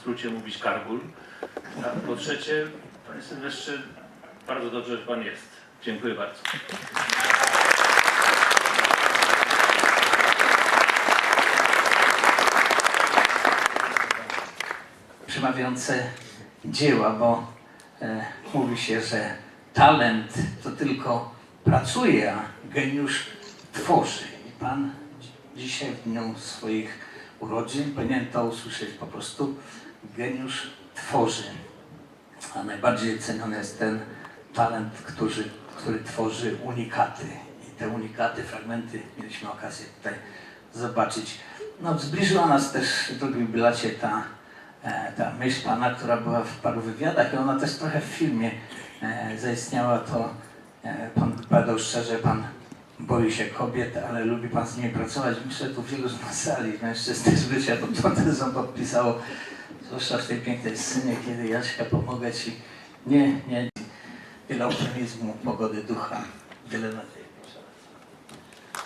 skrócie mówić kargul. A po trzecie, panie Sylwestrze, bardzo dobrze, że pan jest. Dziękuję bardzo. przemawiające dzieła, bo e, mówi się, że talent to tylko pracuje, a geniusz tworzy. I Pan dzisiaj w dniu swoich urodzin powinien to usłyszeć po prostu. Geniusz tworzy. A najbardziej ceniony jest ten talent, który, który tworzy unikaty. I te unikaty, fragmenty mieliśmy okazję tutaj zobaczyć. No, zbliżyła nas też w drugim bilacie ta, e, ta myśl Pana, która była w paru wywiadach i ona też trochę w filmie e, zaistniała. To e, Pan wypowiadał szczerze, Pan boi się kobiet, ale lubi Pan z nimi pracować. Myślę, tu wielu z nas sali, mężczyzn też by się pod tą tezą podpisało, zwłaszcza w tej pięknej scenie, kiedy Jaśka pomogę Ci. Nie, nie, wiele optymizmu, pogody ducha, wiele nadziei.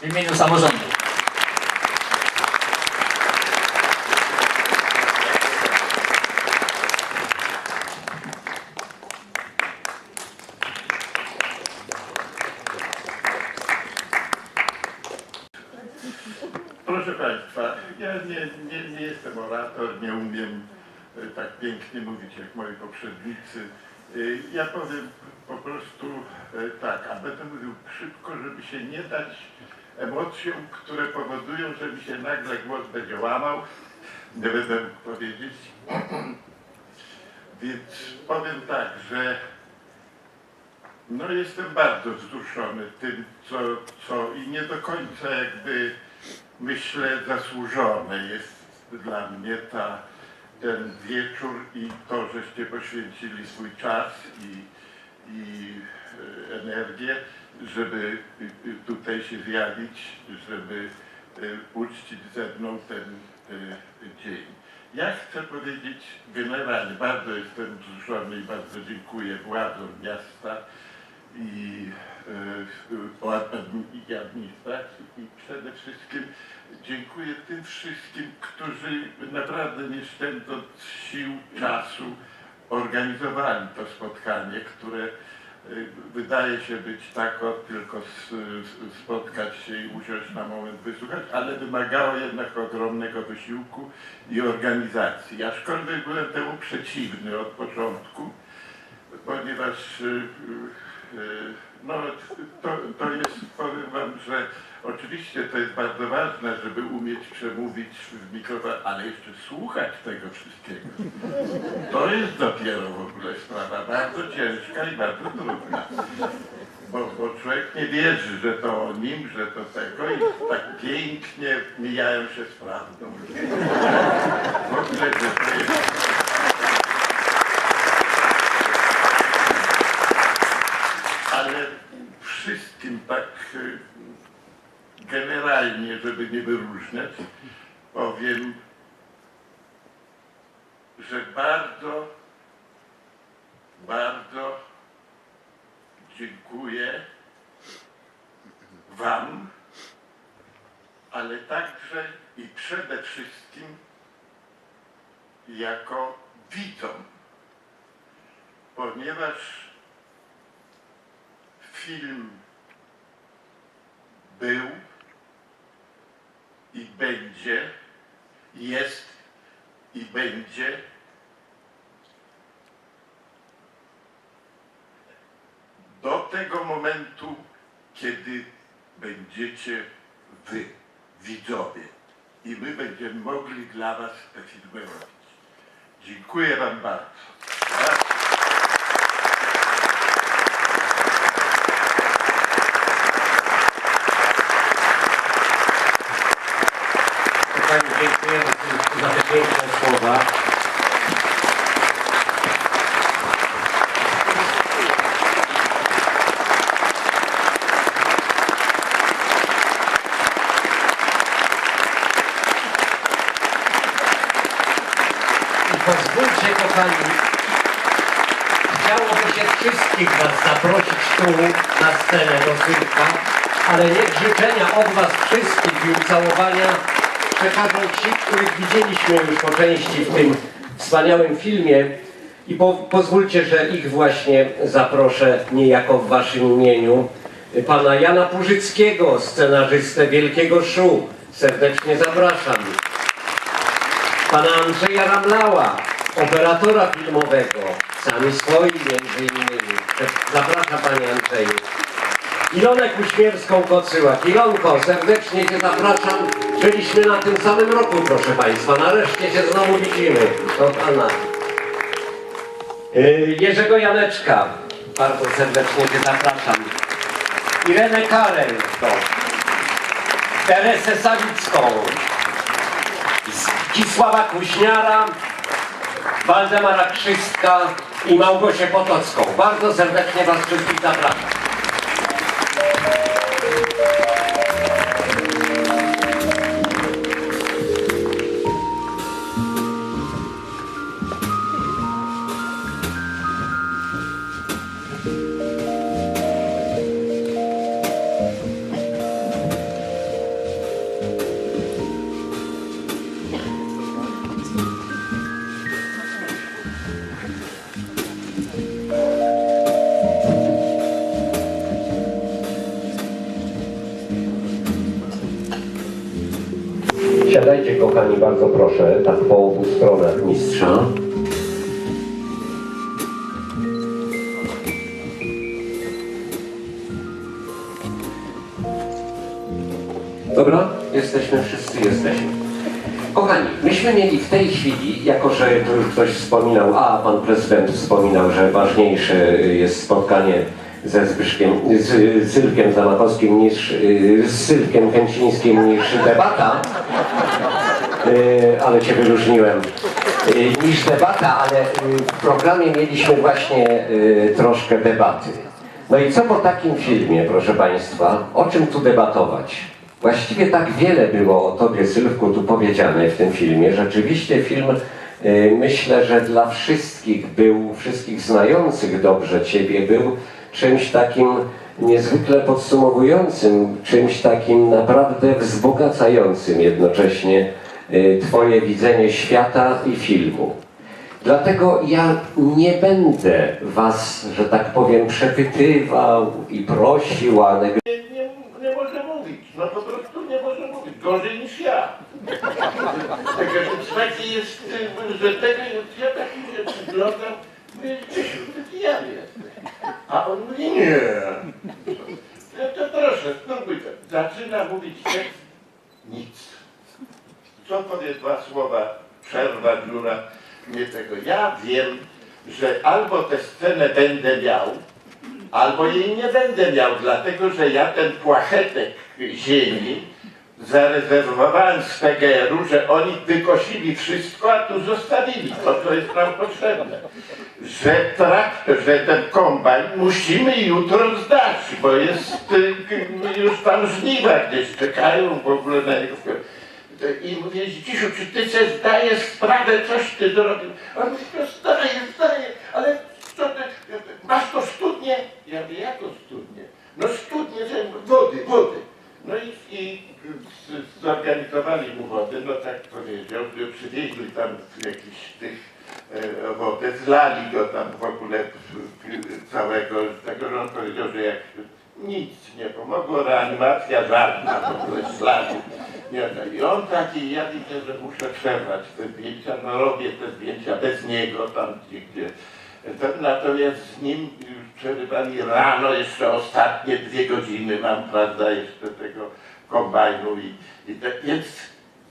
W imieniu samorządu. Proszę Państwa, ja nie, nie, nie jestem orator, nie umiem tak pięknie mówić jak moi poprzednicy. E, Ja powiem po prostu e, tak, a będę mówił szybko, żeby się nie dać emocjom, które powodują, że mi się nagle głos będzie łamał. Nie będę powiedzieć. Więc powiem tak, że no jestem bardzo wzruszony tym, co, co i nie do końca jakby myślę zasłużone jest dla mnie ta, ten wieczór i to, żeście poświęcili swój czas i, i e, energię, żeby y, tutaj się zjawić, żeby y, uczcić ze mną ten dzień. Ja chcę powiedzieć generalnie, bardzo jestem wzruszony i bardzo dziękuję władzom miasta i e, i administracji i przede wszystkim dziękuję tym wszystkim, którzy naprawdę nie szczędząc sił, czasu organizowali to spotkanie, które e, wydaje się być tak o tylko spotkać się i usiąść na moment wysłuchać, ale wymagało jednak ogromnego wysiłku i organizacji. Aczkolwiek byłem temu przeciwny od początku, ponieważ y, no, to, to jest, powiem Wam, że oczywiście to jest bardzo ważne, żeby umieć przemówić w mikrofon, ale jeszcze słuchać tego wszystkiego. To jest dopiero w ogóle sprawa bardzo ciężka i bardzo trudna. Bo, bo człowiek nie wierzy, że to o nim, że to tego i tak pięknie mijają się z prawdą. W ogóle, że to jest... ale wszystkim tak y, żeby nie wyróżniać, powiem, że bardzo, bardzo dziękuję Wam, ale także i przede wszystkim jako widzom, ponieważ film był i będzie, jest i będzie do tego momentu, kiedy będziecie wy, widzowie. I my będziemy mogli dla was te filmy robić. Dziękuję wam bardzo. Pani za te piękne słowa. I pozwólcie, kochani, chciałoby się wszystkich Was zaprosić tu na scenę do Sylwka, ale niech życzenia od Was wszystkich i ucałowania przekażą ci, których widzieliśmy już po części w tym wspaniałym filmie. I po, pozwólcie, że ich właśnie zaproszę niejako w waszym imieniu. Pana Jana Purzyckiego, scenarzystę Wielkiego Szu. Serdecznie zapraszam. Pana Andrzeja Ramlała, operatora filmowego, sami swoi między innymi. Zapraszam Panie Andrzeju. Ilonę Kuśmierską Kocyłak. Ilonko, serdecznie Cię zapraszam. Byliśmy na tym samym roku, proszę Państwa. Nareszcie się znowu widzimy. Kochana. Yy, Jerzego Janeczka. Bardzo serdecznie Cię zapraszam. Irenę Karel. Teresę Sawicką. Zdzisława Kuśniara. Waldemara Krzystka i Małgosię Potocką. Bardzo serdecznie Was wszystkich zapraszam. Bardzo proszę, tak po obu stronach mistrza. Dobra, jesteśmy, wszyscy jesteśmy. Kochani, myśmy mieli w tej chwili, jako że tu już ktoś wspominał, a pan prezydent wspominał, że ważniejsze jest spotkanie ze Zbyszkiem, z Sylwkiem Zamakowskim niż, y, z Sylwkiem Kęcińskim niż debata, ale cię wyróżniłem, Y, niż debata, ale y, w programie mieliśmy właśnie troszkę debaty. No i co po takim filmie, proszę Państwa, o czym tu debatować? Właściwie tak wiele było o Tobie, Sylwku, tu powiedziane w tym filmie. Rzeczywiście film, myślę, że dla wszystkich był, wszystkich znających dobrze Ciebie, był czymś takim niezwykle podsumowującym, czymś takim naprawdę wzbogacającym jednocześnie Twoje widzenie świata i filmu. Dlatego ja nie będę Was, że tak powiem, przepytywał i prosił, a neg- Nie, nie, nie może mówić, no po prostu nie może mówić, gorzej niż ja. Także słuchajcie, jest, y, że tego, ja takich rzeczy oglądam, mówię, pijany jesteś. A on mówi, nie. No to proszę, spróbuj to. Zaczyna mówić tekst, nic. Co powie dwa słowa, przerwa, dziura, nie tego. Ja wiem, że albo tę scenę będę miał, albo jej nie będę miał, dlatego że ja ten płachetek ziemi zarezerwowałem z PGR-u, że oni wykosili wszystko, a tu zostawili to, co jest nam potrzebne. Że traktor, że ten kombajn musimy jutro zdać, bo jest y, już tam żniwa gdzieś czekają w ogóle na jego i mówię, Dzisiu, czy ty sobie zdajesz sprawę, coś ty zrobił? On mówi, no zdaję, zdaję, ale co ty, masz to studnie? Ja mówię, jaką studnię? No studnie, że wody, wody. No i, i zorganizowali mu wodę, no tak powiedział, przywieźli tam jakiś tych e, wodę, zlali go tam w ogóle całego, tego, że on powiedział, że jak nic nie pomogło, reanimacja żadna, w ogóle zlali. Nie, I on taki, ja widzę, że muszę przerwać te zdjęcia, no robię te zdjęcia bez niego tam gdzie, gdzie. To, natomiast z nim już przerywali rano, jeszcze ostatnie dwie godziny mam, prawda, jeszcze tego kombajnu i, i te, więc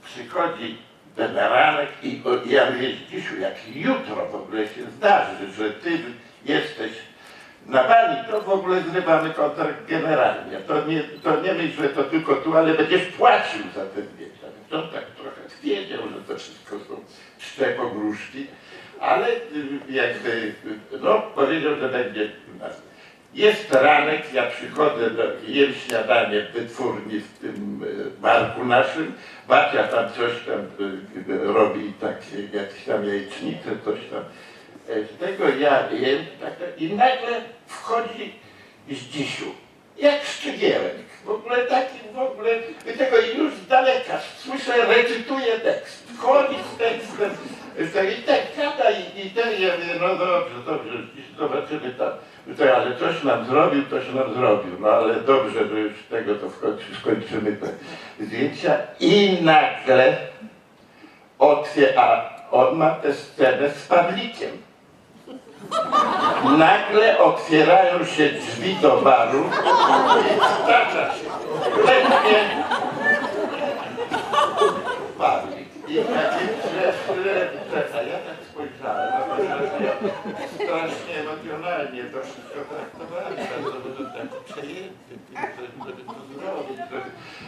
przychodzi ten ranek i o, ja mówię, Dzisiu, jak jutro w ogóle się zdarzy, że ty jesteś na bani, to w ogóle zrywamy kontrakt generalnie. To nie, to nie myśl, że to tylko tu, ale będziesz płacił za te zdjęcia. Więc on tak trochę wiedział, że to wszystko są szczepogróżki, ale y, jakby, no powiedział, że będzie jest ranek, ja przychodzę, do, jem śniadanie w wytwórni w tym y, barku naszym, babcia tam coś tam y, robi, takie jakieś tam jajecznice, coś tam. E, tego ja jem tak, i nagle wchodzi Zdzisiu. jak szczegiełek. W ogóle taki, w ogóle, i tego już z daleka słyszę, recytuje tekst. Wchodzi z tekstem, i tak gada i, i ten, ja mówię, no dobrze, dobrze, zobaczymy tam. To, ale coś nam zrobił, coś nam zrobił, no ale dobrze, że już tego to w końcu skończymy te zdjęcia. I nagle otwiera, on ma tę scenę z Pawlikiem. Nagle otwierają się drzwi do baru. I stacza się. Lekkie Pawlik. I takie, że, że ja tak spojrzałem, a to że ja strasznie emocjonalnie to wszystko traktowałem, bardzo tak przejęty, żeby to zrobić,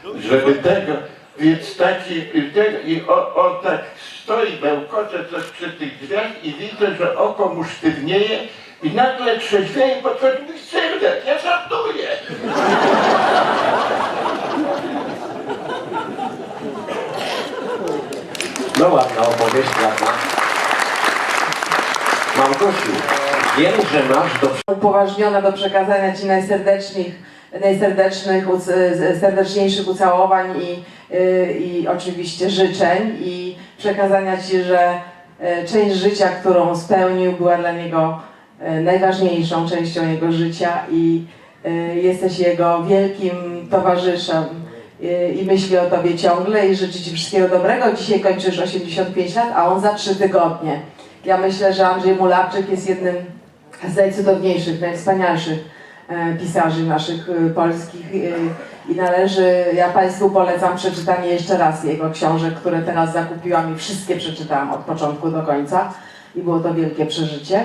żeby, żeby tego, więc taki, tego, i on tak stoi, bełkocze coś przy tych drzwiach i widzę, że oko mu sztywnieje i nagle trzeźwieje i podchodzi mi Sylwek, ja żartuję. No ładna opowieść, prawda? Małgosiu, wiem, że masz do upoważniona do przekazania Ci najserdecznych, najserdecznych, uc- z- serdeczniejszych ucałowań i, i oczywiście życzeń i przekazania Ci, że y, część życia, którą spełnił, była dla niego y, najważniejszą częścią jego życia i y, jesteś jego wielkim towarzyszem y, i myśli o Tobie ciągle i życzę Ci wszystkiego dobrego. Dzisiaj kończysz 85 lat, a on za 3 tygodnie. Ja myślę, że Andrzej Mularczyk jest jednym z najcudowniejszych, najwspanialszych pisarzy naszych e, polskich e, i należy, ja Państwu polecam przeczytanie jeszcze raz jego książek, które teraz zakupiłam i wszystkie przeczytałam od początku do końca i było to wielkie przeżycie.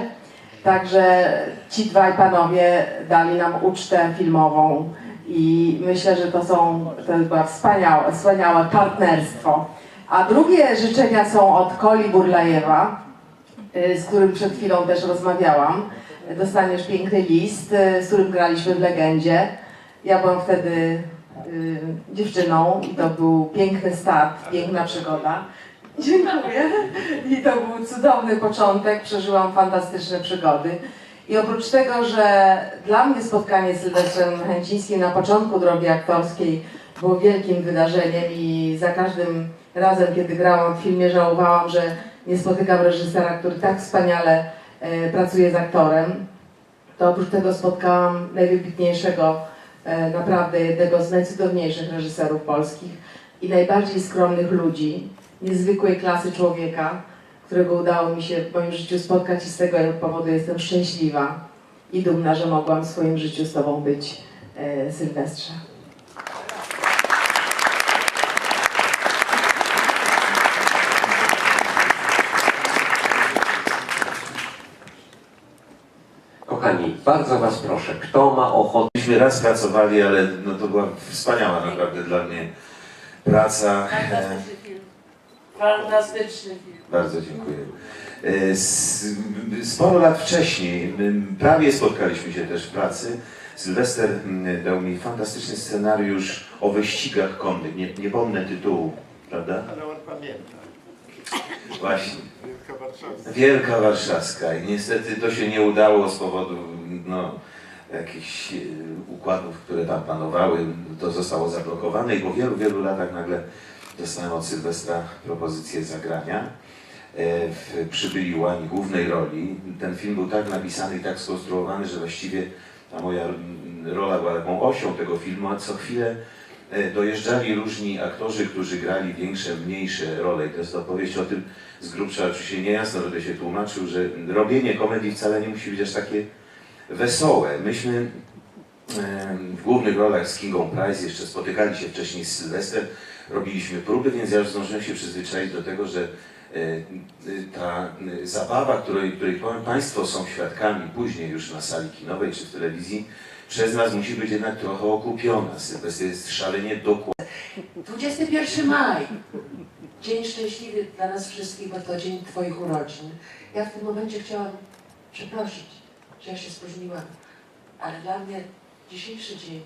Także ci dwaj panowie dali nam ucztę filmową i myślę, że to są, to była wspaniałe, wspaniałe partnerstwo. A drugie życzenia są od Koli Burlajewa, y, z którym przed chwilą też rozmawiałam. Dostaniesz piękny list, y, z którym graliśmy w Legendzie. Ja byłam wtedy y, dziewczyną i to był piękny start, piękna przygoda. Dziękuję. I to był cudowny początek, przeżyłam fantastyczne przygody. I oprócz tego, że dla mnie spotkanie z Sylwestrem Chęcińskim na początku drogi aktorskiej było wielkim wydarzeniem i za każdym razem, kiedy grałam w filmie, żałowałam, że nie spotykam reżysera, który tak wspaniale e, pracuje z aktorem, to oprócz tego spotkałam najwybitniejszego, e, naprawdę jednego z najcudowniejszych reżyserów polskich i najbardziej skromnych ludzi, niezwykłej klasy człowieka, którego udało mi się w moim życiu spotkać i z tego powodu jestem szczęśliwa i dumna, że mogłam w swoim życiu z Tobą być, e, Sylwestrze. Kochani, bardzo Was proszę, kto ma ochotę Myśmy raz pracowali, ale no to była wspaniała naprawdę dla mnie praca. Fantastyczny film. Bardzo dziękuję. E, s- Sporo lat wcześniej, m, prawie spotkaliśmy się też w pracy. Sylwester m, dał mi fantastyczny scenariusz o wyścigach konnych. Nie, nie pomnę tytułu, prawda? Ale on pamięta. Właśnie. Wielka Warszawska. Wielka Warszawska i niestety to się nie udało z powodu no, jakichś e, układów, które tam panowały. To zostało zablokowane i po wielu, wielu latach nagle dostałem od Sylwestra propozycję zagrania e, w Przybyli Łani głównej roli. Ten film był tak napisany i tak skonstruowany, że właściwie ta moja rola była taką osią tego filmu, a co chwilę e, dojeżdżali różni aktorzy, którzy grali większe, mniejsze role. I to jest opowieść o tym, z grubsza oczywiście niejasno będę się tłumaczył, że robienie komedii wcale nie musi być aż takie wesołe. Myśmy w głównych rolach z Kingą Price jeszcze spotykali się wcześniej z Sylwestrem, robiliśmy próby, więc ja już zdążyłem się przyzwyczaić do tego, że e, ta e, zabawa, której, której powiem, Państwo są świadkami później już na sali kinowej czy w telewizji, przez nas musi być jednak trochę okupiona. Sylwester jest szalenie dokładny. 21 maj. Dzień szczęśliwy dla nas wszystkich, bo to dzień Twoich urodzin. Ja w tym momencie chciałam przeprosić, że ja się spóźniłam, ale dla mnie dzisiejszy dzień,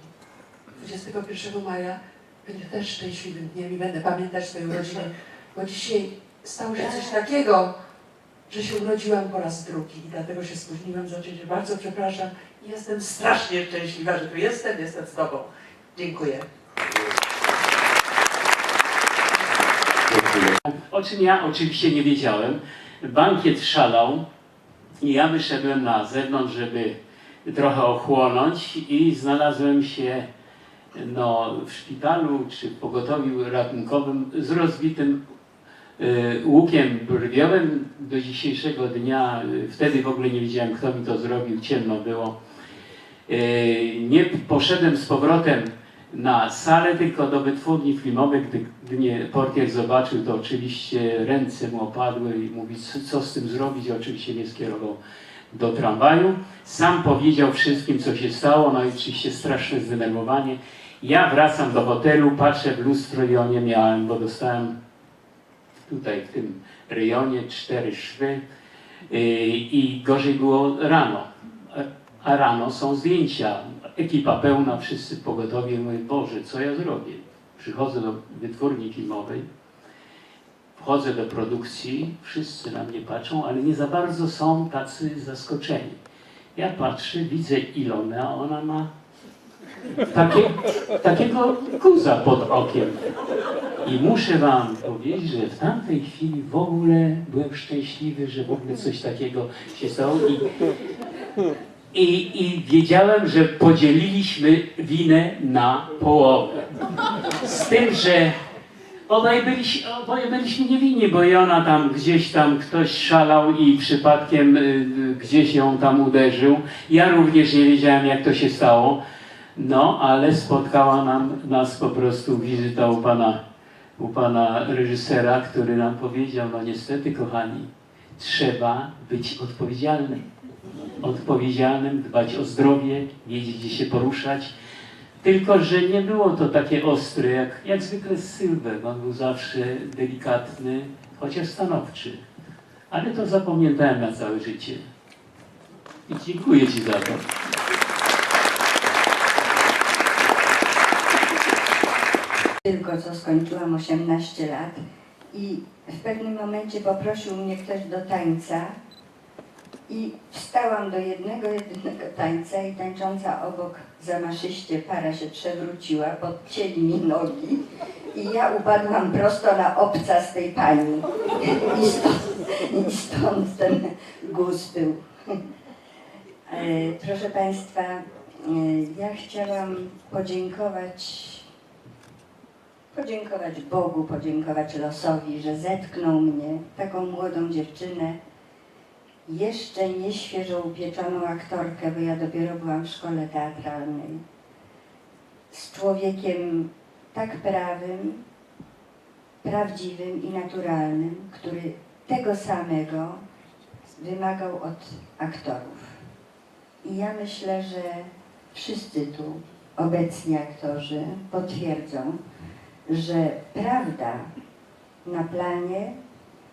21 maja, będzie też szczęśliwym dniem i będę pamiętać Twoje urodziny, bo dzisiaj stało się coś takiego, że się urodziłam po raz drugi i dlatego się spóźniłam. Za ciebie bardzo przepraszam. Jestem strasznie szczęśliwa, że tu jestem, jestem z tobą. Dziękuję. O czym ja oczywiście nie wiedziałem. Bankiet szalał i ja wyszedłem na zewnątrz, żeby trochę ochłonąć i znalazłem się no, w szpitalu czy w pogotowiu ratunkowym z rozbitym y, łukiem brwiowym. Do dzisiejszego dnia, wtedy w ogóle nie wiedziałem kto mi to zrobił, ciemno było. Y, nie poszedłem z powrotem na salę, tylko do wytwórni filmowej. Gdy, gdy portier zobaczył, to oczywiście ręce mu opadły i mówi, co, z tym zrobić. Oczywiście mnie skierował do tramwaju. Sam powiedział wszystkim, co się stało, no i oczywiście straszne zdenerwowanie. Ja wracam do hotelu, patrzę w lustro i nie miałem, bo dostałem tutaj w tym rejonie cztery szwy yy, i gorzej było rano. A rano są zdjęcia, ekipa pełna, wszyscy pogotowie. Mówię, Boże, co ja zrobię? Przychodzę do wytwórni filmowej, wchodzę do produkcji, wszyscy na mnie patrzą, ale nie za bardzo są tacy zaskoczeni. Ja patrzę, widzę Ilonę, a ona ma takie, takiego guza pod okiem. I muszę wam powiedzieć, że w tamtej chwili w ogóle byłem szczęśliwy, że w ogóle coś takiego się stało i i, I wiedziałem, że podzieliliśmy winę na połowę. Z tym, że obaj byliśmy, oboje byliśmy niewinni, bo i ona tam gdzieś tam ktoś szalał i przypadkiem y, y, gdzieś ją tam uderzył. Ja również nie wiedziałem, jak to się stało. No, ale spotkała nam, nas po prostu wizyta u pana, u pana reżysera, który nam powiedział, no niestety kochani, trzeba być odpowiedzialnym odpowiedzialnym, dbać o zdrowie, wiedzieć gdzie się poruszać. Tylko, że nie było to takie ostre, jak, jak zwykle z Sylwem. On był zawsze delikatny, chociaż stanowczy. Ale to zapamiętałem na całe życie. I dziękuję Ci za to. Tylko co skończyłam 18 lat i w pewnym momencie poprosił mnie ktoś do tańca i wstałam do jednego, jedynego tańca i tańcząca obok zamaszyście para się przewróciła, podcięli mi nogi i ja upadłam prosto na obca z tej pani. I stąd, i stąd ten guz był. E, Proszę Państwa, e, ja chciałam podziękować podziękować Bogu, podziękować losowi, że zetknął mnie, taką młodą dziewczynę, jeszcze nie świeżo upieczoną aktorkę, bo ja dopiero byłam w szkole teatralnej, z człowiekiem tak prawym, prawdziwym i naturalnym, który tego samego wymagał od aktorów. I ja myślę, że wszyscy tu obecni aktorzy potwierdzą, że prawda na planie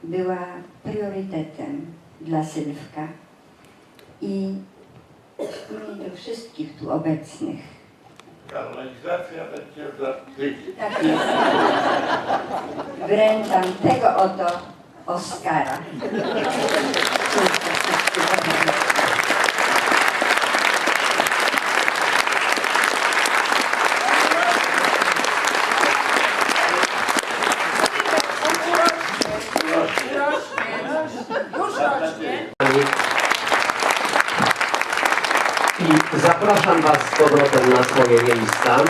była priorytetem dla Sylwka i w imieniu wszystkich tu obecnych Kanalizacja będzie za tydzień. tak jest. Wręczam tego oto Oscara. I zapraszam Was z powrotem na swoje miejsca.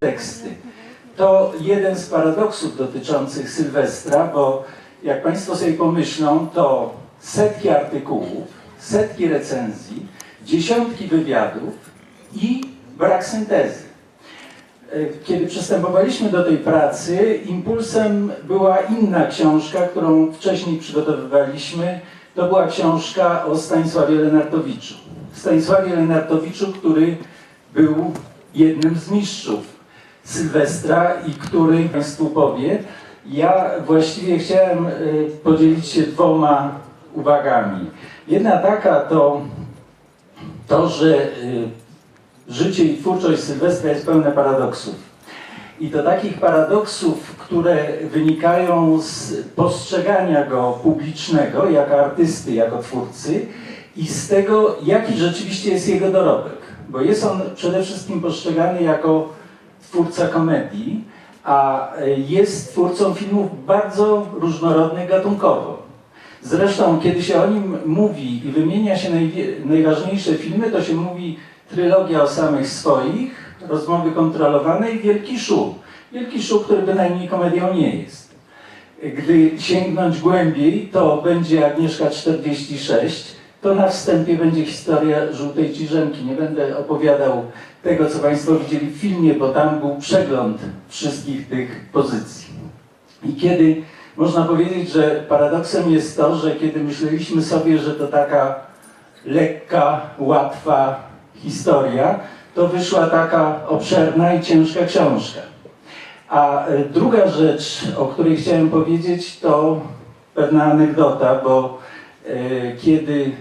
teksty. To jeden z paradoksów dotyczących Sylwestra, bo jak Państwo sobie pomyślą, to setki artykułów, setki recenzji, dziesiątki wywiadów i brak syntezy. E, Kiedy przystępowaliśmy do tej pracy, impulsem była inna książka, którą wcześniej przygotowywaliśmy. To była książka o Stanisławie Lenartowiczu. Stanisławie Lenartowiczu, który był jednym z mistrzów Sylwestra i który Państwu powie. Ja właściwie chciałem y, podzielić się dwoma uwagami. Jedna taka to to, że y, życie i twórczość Sylwestra jest pełne paradoksów. I to takich paradoksów, które wynikają z postrzegania go publicznego jako artysty, jako twórcy i z tego, jaki rzeczywiście jest jego dorobek. Bo jest on przede wszystkim postrzegany jako twórca komedii, a y, jest twórcą filmów bardzo różnorodnych gatunkowo. Zresztą, kiedy się o nim mówi i wymienia się najważniejsze filmy, to się mówi trylogia o samych swoich, rozmowy kontrolowane i Wielki Szum. Wielki Szum, który bynajmniej komedią nie jest. Gdy sięgnąć głębiej, to będzie Agnieszka 46, to na wstępie będzie historia Żółtej Ciżemki. Nie będę opowiadał tego, co Państwo widzieli w filmie, bo tam był przegląd wszystkich tych pozycji. I kiedy można powiedzieć, że paradoksem jest to, że kiedy myśleliśmy sobie, że to taka lekka, łatwa historia, to wyszła taka obszerna i ciężka książka. A e, druga rzecz, o której chciałem powiedzieć, to pewna anegdota, bo e, kiedy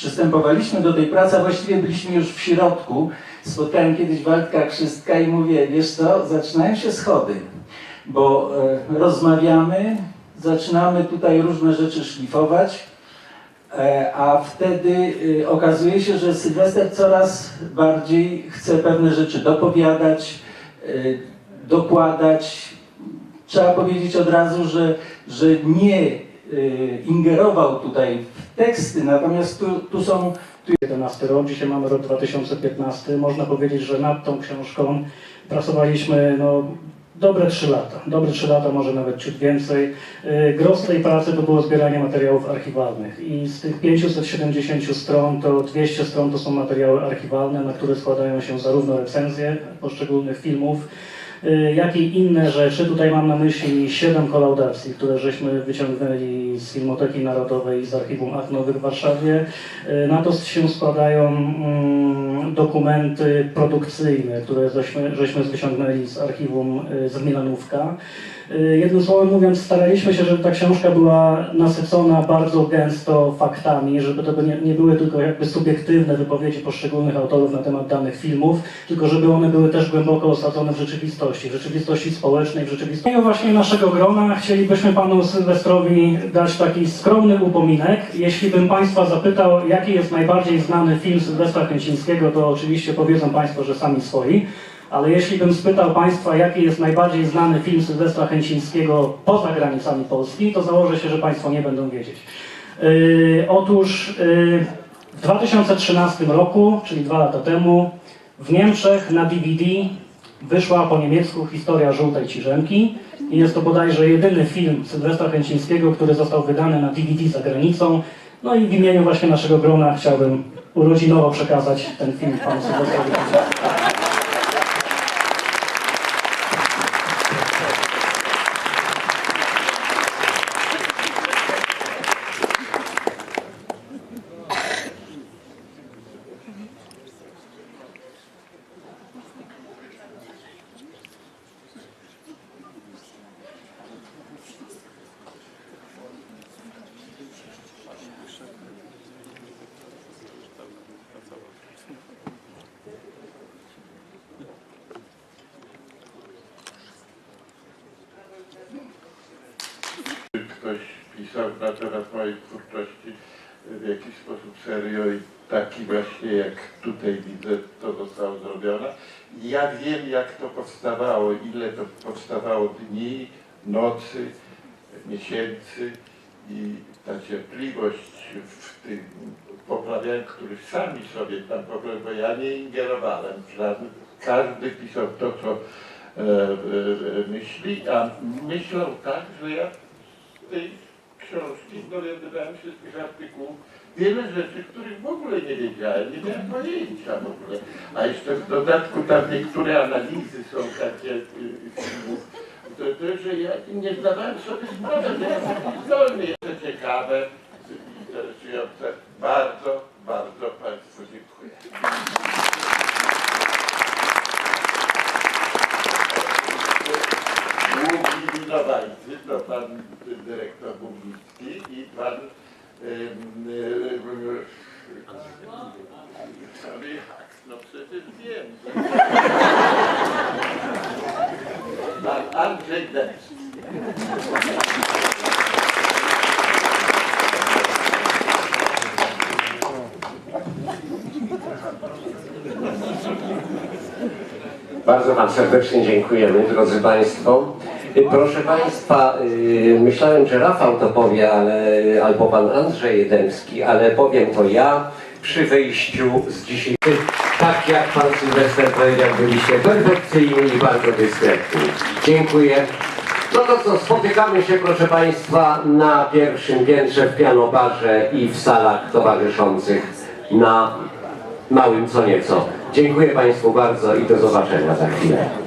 przystępowaliśmy do tej pracy, a właściwie byliśmy już w środku, spotkałem kiedyś Waldka Krzystka i mówię, wiesz co, zaczynają się schody bo e, rozmawiamy, zaczynamy tutaj różne rzeczy szlifować, e, a wtedy e, okazuje się, że Sylwester coraz bardziej chce pewne rzeczy dopowiadać, e, dokładać. Trzeba powiedzieć od razu, że, że nie ingerował tutaj w teksty, natomiast tu, tu są 2011 rok, dzisiaj mamy rok 2015. Można powiedzieć, że nad tą książką pracowaliśmy no, dobre 3 lata. Dobre 3 lata, może nawet ciut więcej. Y, Gros tej pracy to było zbieranie materiałów archiwalnych i z tych 570 stron to 200 stron to są materiały archiwalne, na które składają się zarówno recenzje poszczególnych filmów, y, jak i inne rzeczy. Tutaj mam na myśli 7 kolaudacji, które żeśmy wyciągnęli z Filmoteki Narodowej i z Archiwum Nowych w Warszawie. Y, Na to się składają mm, dokumenty produkcyjne, które żeśmy, żeśmy wyciągnęli z archiwum y, z Milanówka. Y, Jednym słowem mówiąc, staraliśmy się, żeby ta książka była nasycona bardzo gęsto faktami, żeby to nie, nie były tylko jakby subiektywne wypowiedzi poszczególnych autorów na temat danych filmów, tylko żeby one były też głęboko osadzone w rzeczywistości, w rzeczywistości społecznej, w rzeczywistości. I właśnie naszego grona chcielibyśmy panu Sylwestrowi dać taki skromny upominek. Jeśli bym państwa zapytał, jaki jest najbardziej znany film Sylwestra Chęcińskiego, to oczywiście powiedzą państwo, że sami swoi. Ale jeśli bym spytał Państwa, jaki jest najbardziej znany film Sylwestra Chęcińskiego poza granicami Polski, to założę się, że Państwo nie będą wiedzieć. Yy, otóż yy, w 2013 roku, czyli dwa lata temu, w Niemczech na DVD wyszła po niemiecku historia Żółtej Ciżemki. I jest to bodajże jedyny film Sylwestra Chęcińskiego, który został wydany na DVD za granicą. No i w imieniu właśnie naszego grona chciałbym urodzinowo przekazać ten film panu Sylwestrowi Chęcińskiemu. Ktoś pisał na temat mojej twórczości w jakiś sposób serio i taki właśnie jak tutaj widzę to zostało zrobione. Ja wiem jak to powstawało, ile to powstawało dni, nocy, miesięcy i ta cierpliwość w tym poprawianiu, który sami sobie tam poprawiali, bo ja nie ingerowałem w żadnym, każdy pisał to, co e, e, myśli, a myślał tak, że ja z tej książki dowiadywałem się z tych artykułów wiele rzeczy, których w ogóle nie wiedziałem, nie miałem pojęcia w ogóle. A jeszcze w dodatku tam niektóre analizy są takie y, filmów, to, to, że ja nie zdawałem sobie sprawy, że ja taki zdolny jestem ciekawe, interesujące. Bardzo, bardzo Państwu dziękuję. Winowajcy, to pan dyrektor Bubnicki i pan ale jak? No przecież wiem. Bardzo Wam serdecznie dziękujemy, drodzy Państwo. Y, Proszę Państwa, y, myślałem, że Rafał to powie, ale, albo Pan Andrzej Dębski, ale powiem to ja przy wyjściu z dzisiejszej. Tak jak Pan Sylwester powiedział, byliście perfekcyjni i bardzo dyskretni. Dziękuję. No to co, spotykamy się proszę Państwa na pierwszym piętrze w pianobarze i w salach towarzyszących na małym co nieco. Dziękuję Państwu bardzo i do zobaczenia za chwilę.